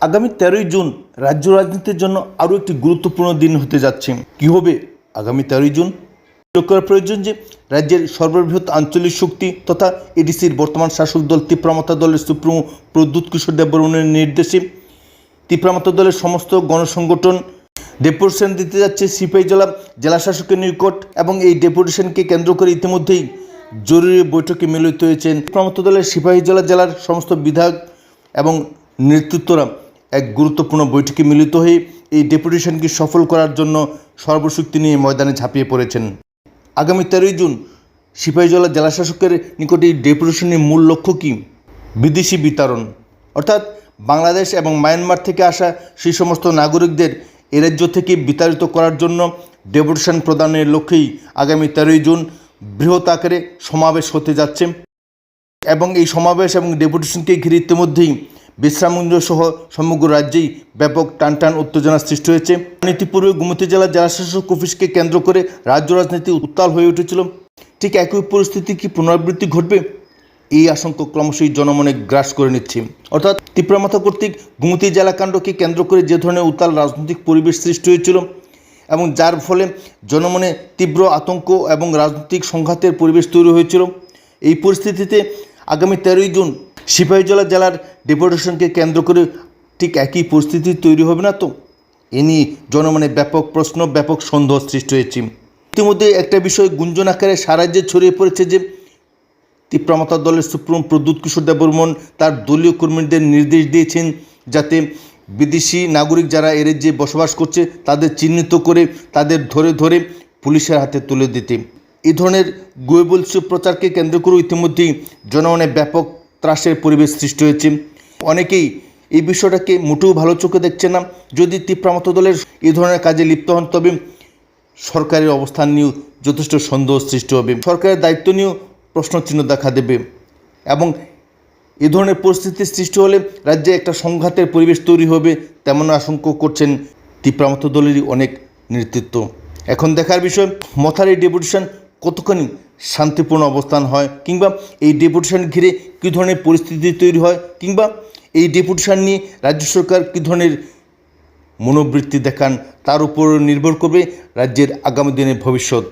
আগামী তেরোই জুন রাজ্য রাজনীতির জন্য আরও একটি গুরুত্বপূর্ণ দিন হতে যাচ্ছে। কি হবে আগামী তেরোই জুন? উল্লেখ করা প্রয়োজন যে রাজ্যের সর্ববৃহৎ আঞ্চলিক শক্তি তথা এডিসির বর্তমান শাসক দল তীব্রামতা দলের সুপ্রিমো প্রদ্যুৎ কিশোর দেববর্মনের নির্দেশে তীব্রামতা দলের সমস্ত গণসংগঠন ডেপুটেশন দিতে যাচ্ছে সিপাহী জেলা জেলা শাসকের নিকট এবং এই ডেপুটেশনকে কেন্দ্র করে ইতিমধ্যেই জরুরি বৈঠকে মিলিত হয়েছেন তীব্রামতা দলের সিপাহী জেলা জেলার সমস্ত বিধায়ক এবং নেতৃত্বরা। এক গুরুত্বপূর্ণ বৈঠকে মিলিত হয়ে এই ডেপুটেশনকে সফল করার জন্য সর্বশক্তি নিয়ে ময়দানে ঝাঁপিয়ে পড়েছেন। আগামী তেরোই জুন সিপাহীজলা জেলা শাসকের নিকটে এই ডেপুটেশনের মূল লক্ষ্য কী? বিদেশি বিতরণ। অর্থাৎ বাংলাদেশ এবং মায়ানমার থেকে আসা সেই সমস্ত নাগরিকদের এ রাজ্য থেকে বিতাড়িত করার জন্য ডেপুটেশন প্রদানের লক্ষ্যেই আগামী তেরোই জুন বৃহৎ আকারে সমাবেশ হতে যাচ্ছে এবং এই সমাবেশ এবং ডেপুটেশনকে ঘিরে ইতিমধ্যেই বিশ্রামগঞ্জ সহ সমগ্র রাজ্যেই ব্যাপক টানটান উত্তেজনা সৃষ্টি হয়েছে। ইতিপূর্বে গুমতি জেলার জেলাশাসক অফিসকে কেন্দ্র করে রাজ্য রাজনীতি উত্তাল হয়ে উঠেছিল। ঠিক একই পরিস্থিতি কি পুনরাবৃত্তি ঘটবে? এই আশঙ্কা ক্রমশই জনমনে গ্রাস করে নিচ্ছে। অর্থাৎ তীব্রমাথা কর্তৃক গুমতি জেলাকাণ্ডকে কেন্দ্র করে যে ধরনের উত্তাল রাজনৈতিক পরিবেশ সৃষ্টি হয়েছিল এবং যার ফলে জনমনে তীব্র আতঙ্ক এবং রাজনৈতিক সংঘাতের পরিবেশ তৈরি হয়েছিল। এই পরিস্থিতিতে আগামী তেরোই জুন সিপাহীজলা জেলার ডেপুটেশনকে কেন্দ্র করে ঠিক একই পরিস্থিতি তৈরি হবে না তো? এ নিয়ে জনমনে ব্যাপক প্রশ্ন, ব্যাপক সন্দেহ সৃষ্টি হয়েছে। ইতিমধ্যে একটা বিষয় গুঞ্জন আকারে সারাজ্যে ছড়িয়ে পড়েছে যে তীব্রমতা দলের সুপ্রিম প্রদ্যুৎ কিশোর দেববর্মন তার দলীয় কর্মীদের নির্দেশ দিয়েছেন যাতে বিদেশি নাগরিক যারা এর যে বসবাস করছে তাদের চিহ্নিত করে তাদের ধরে ধরে পুলিশের হাতে তুলে দিতে। এই ধরনের গোয়েবলস প্রচারকে কেন্দ্র করে ইতিমধ্যেই জনমনে ব্যাপক ত্রাসের পরিবেশ সৃষ্টি হয়েছে। অনেকেই এই বিষয়টাকে মোটেও ভালো চোখে দেখছে না। যদি তীব্রামত দলের এই ধরনের কাজে লিপ্ত হন, তবে সরকারের অবস্থান নিয়েও যথেষ্ট সন্দেহ সৃষ্টি হবে। সরকারের দায়িত্ব নিয়েও প্রশ্নচিহ্ন দেখা দেবে এবং এ ধরনের পরিস্থিতি সৃষ্টি হলে রাজ্যে একটা সংঘাতের পরিবেশ তৈরি হবে তেমন আশঙ্কা করছেন তীব্রামত দলেরই অনেক নেতৃত্ব। এখন দেখার বিষয়, মথার এই ডেপুটেশন কতখানি শান্তিপূর্ণ অবস্থান হয় কিংবা এই ডেপুটেশন ঘিরে কী ধরনের পরিস্থিতি তৈরি হয় কিংবা এই ডেপুটেশান নিয়ে রাজ্য সরকার কী ধরনের মনোবৃত্তি দেখান, তার উপর নির্ভর করবে রাজ্যের আগামী দিনের ভবিষ্যৎ।